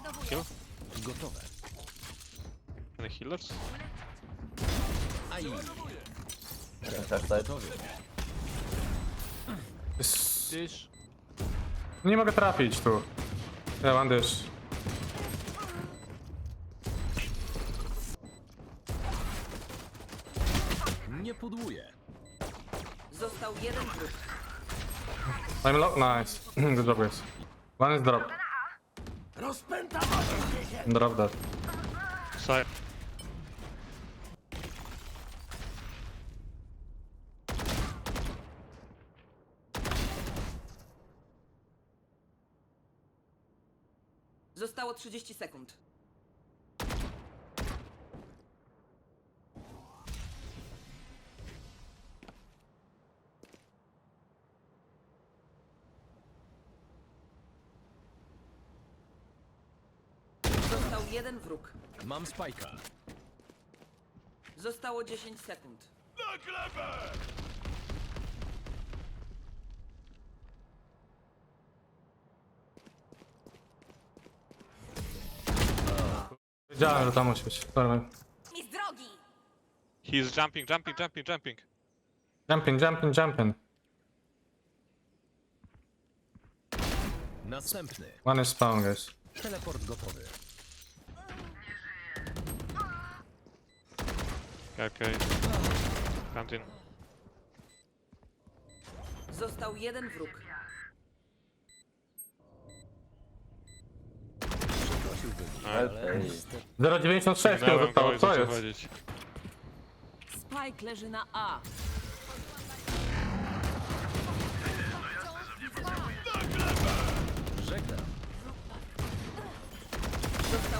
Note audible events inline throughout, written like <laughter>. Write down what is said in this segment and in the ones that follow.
Przeładowuję. Kill? Gotowe. Any healers? Aj, gotowy. Gdzieś. Nie mogę trafić tu. Ja mam dysz. Nie pudłuję. Został jeden wróg. I'm low. Nice. <clears throat> Good job, guys. One is Drop that. Side. Zostało 30 sekund. Został jeden wróg. Mam spajka. Zostało 10 sekund. Wiedziałem, że tam musi być. Mi z drogi! He's jumping, jumping, jumping, jumping. Jumping, jumping, jumping. Następny. One is spawn, guys. Teleport gotowy. Okay. Został jeden wróg. Ale 0,96 Miałem mi zostało, kogoś, co jest? chodzić. Spike leży na A. żegnam. Został jeden wróg.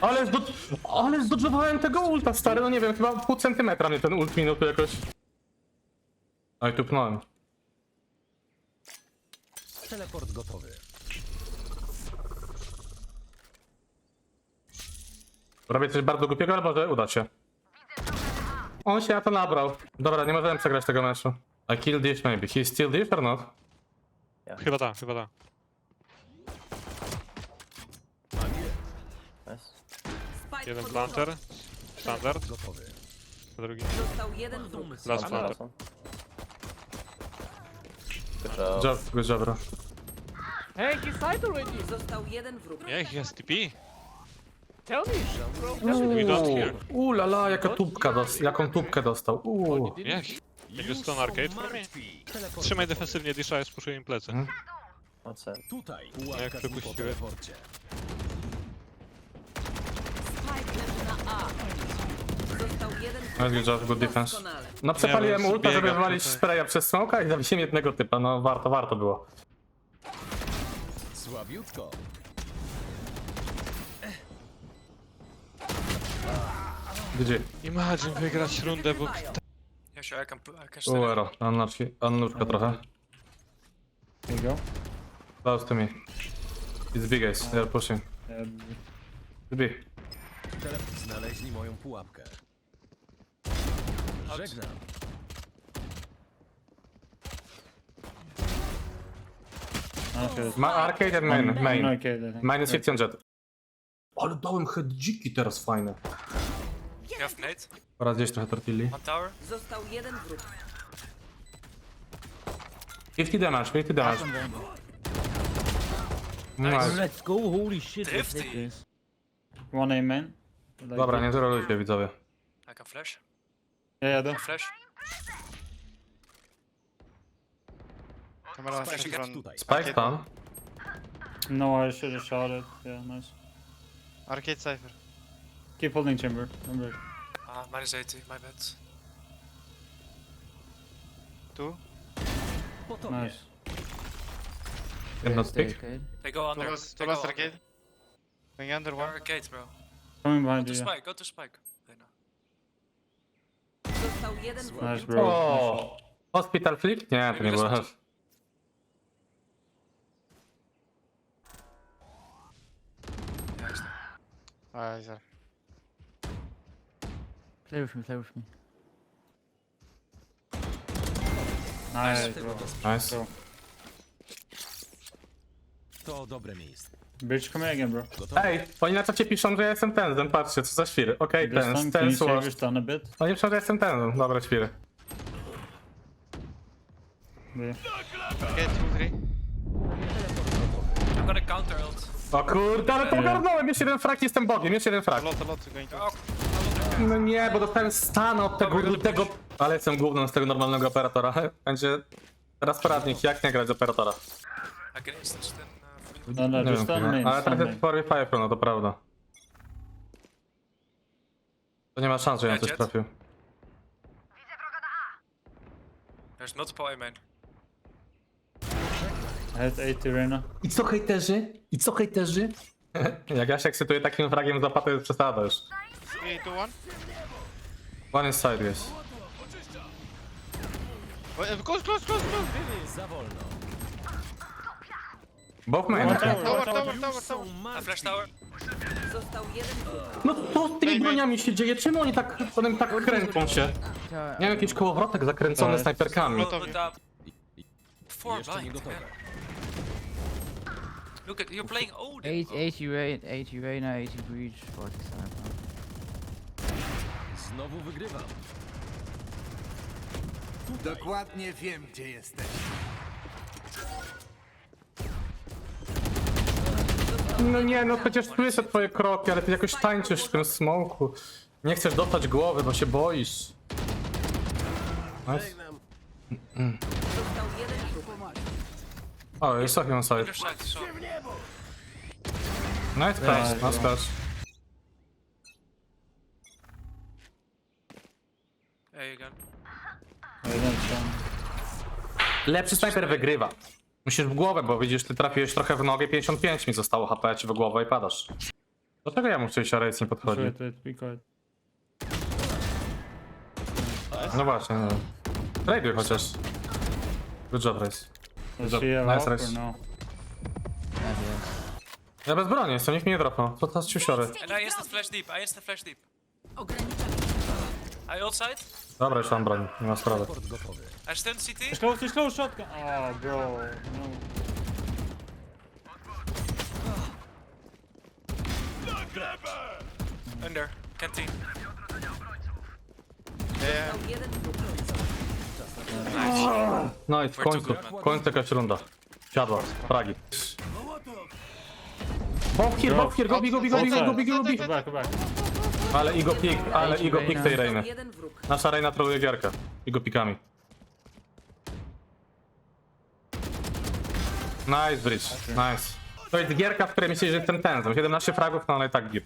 Ale, zdod... Ale zdodżowałem tego ulta, stary, no nie wiem, chyba pół centymetra mnie ten ult minął tu jakoś. Oj, tupnąłem. Teleport gotowy. Robię coś bardzo głupiego, ale może uda się. On się na to nabrał. Dobra, nie możemy przegrać tego meczu. I kill this maybe. He still this or not? Chyba da, chyba da. Nice. Spike Jeden planter. Standard. Drugi. Został jeden wróg. Last planter. good job, bro. Hey, he's side already. Został jeden wróg. He has TP. Tell me, bro. We don't hear. Uuu, la la, jaka tubka dos jaką tubkę dostał. Uuu. Yeah. Jak jest stone arcade for me? Trzymaj defensywnie disza, ja spuszuję im plecy. Tutaj. Jak Pułapka znów po wypuściły. teleporcie. Spike leży na A. Został jeden good job, good defense. Doskonale. No przepaliłem Nie, no, ulta, żeby biegam wywalić tutaj. spraya przez smoka i zabiłem jednego typa. No warto, warto było. Słabiutko. Gdzie? Imagine wygrać rundę, bo... Wygrywają. Yeah, sure, I can put, I can Uuu, stay. ero. Annuczki, annuczka trochę. There you go. Close to me. It's big guys, they're pushing. Uh, It's B. Znaleźli moją pułapkę. Żegnam. okay. Ma arcade and main, main. Okay, I think. Minus 50 on jet. Ale dałem head dziki teraz fajne. You have nade. Oraz gdzieś trochę tortilli. Tower. Został jeden wróg. 50 damage, 50 damage. Nice. Let's go, holy shit. this. One A main. Like Dobra, nie zerolujcie widzowie. I can flash. Yeah, yeah, there. Flash. Spajka tutaj. Spike tam. No, I should have shot it. Yeah, nice. Arcade Cypher. Keep holding chamber. Remember. Ah, minus 80, my bad. Tu. Po tobie. Nice. Jedno stick. They go under. They go last under. arcade. Going under one. arcade, bro. Coming Go behind to you. Spike, go to spike. They know. Został jeden wróg. Nice, bro. O! Hospital flip? Nie, to nie było. Yeah, he's there. Ah, there. Play with me, play with me. Nice, bro. Nice. Go. To dobre miejsce. Bridge coming again, bro. Gotowy? Ej, oni na czacie piszą, że ja jestem ten, patrzcie, co za świry. Okej, This ten, time, can ten you save słowo. your stun a bit? Oni piszą, że jestem ten, dobra, świry. B. Get 2, 3. I'm gonna counter ult. O kurde, ale to ogarnąłem, jeszcze jeden frak, jestem bogiem, jeszcze jeden frak. A lot, a lot going to. No nie, bo dostałem stan od tego lutego... Ale jestem głównym z tego normalnego operatora. <laughs> Będzie teraz poradnik, jak nie grać operatora. I can instant for No, no, Nie just wiem, main, ale stun teraz jest main. 4 Fire no to prawda. To nie ma szans, że ja coś jet. trafił. There's multiple A main. I had 80 Reyna. I co hejterzy? I co hejterzy? <laughs> Jak ja się ekscytuję takim fragiem za to jest przesada już. 3, 2, 1. One is side jest. Close, close, close, close, really. Za wolno. Both main. Tower, Tower, tower. tower. I flash tower. Został jeden wróg. No co z tymi broniami się dzieje? Czemu oni tak, potem tak kręcą się? Wiem, jakiś kołowrotek zakręcony snajperkami. Uh, four Jeszcze nie blind. Look at you're playing Odin. 80, 80 Rain, 80 Reina, 80 Breach, 40 Sniper. Znowu wygrywam. Dokładnie wiem, gdzie jesteś. No nie, no przecież słyszę twoje kroki, ale ty jakoś tańczysz w tym smoku. Nie chcesz dostać głowy, bo się boisz. Nice. Został jeden wróg. O, jest Sophie on side. Nice crash, nice crash. Jeden stun. Lepszy snajper wygrywa. Musisz w głowę, bo widzisz, ty trafiłeś trochę w nogę, 55 mi zostało HP ci w głowę i padasz. Dlaczego ja muszę iść, a Rejs nie podchodzi? No właśnie, nie wiem. Rejduj chociaż. Good job, she have Nice race. no? Ja bez broni jestem, nikt mnie nie dropnął. To teraz ciusiory. And I flash deep. I instant flash deep. Ograniczam I ult side. Dobra, już mam broń, nie ma sprawy. Gotowy. I stun CT. It's close, it's close, shotgun. Oh, bro. No. Under. Canteen. Yeah. Jeden. No i w końcu, w końcu jakaś runda. Siadła, fragi. Bob here, Bob here, gobi, gobi, gobi, gobi, gobi, gobi. Go back, go back. Ale Igo pik, ale Igo pik tej Reiny. Został jeden wróg. Nasza Reina troluje gierkę. Igo pikami. Nice bridge, nice. To jest gierka, w której myślisz, że jestem ten. 17 fragów, no ale i tak git.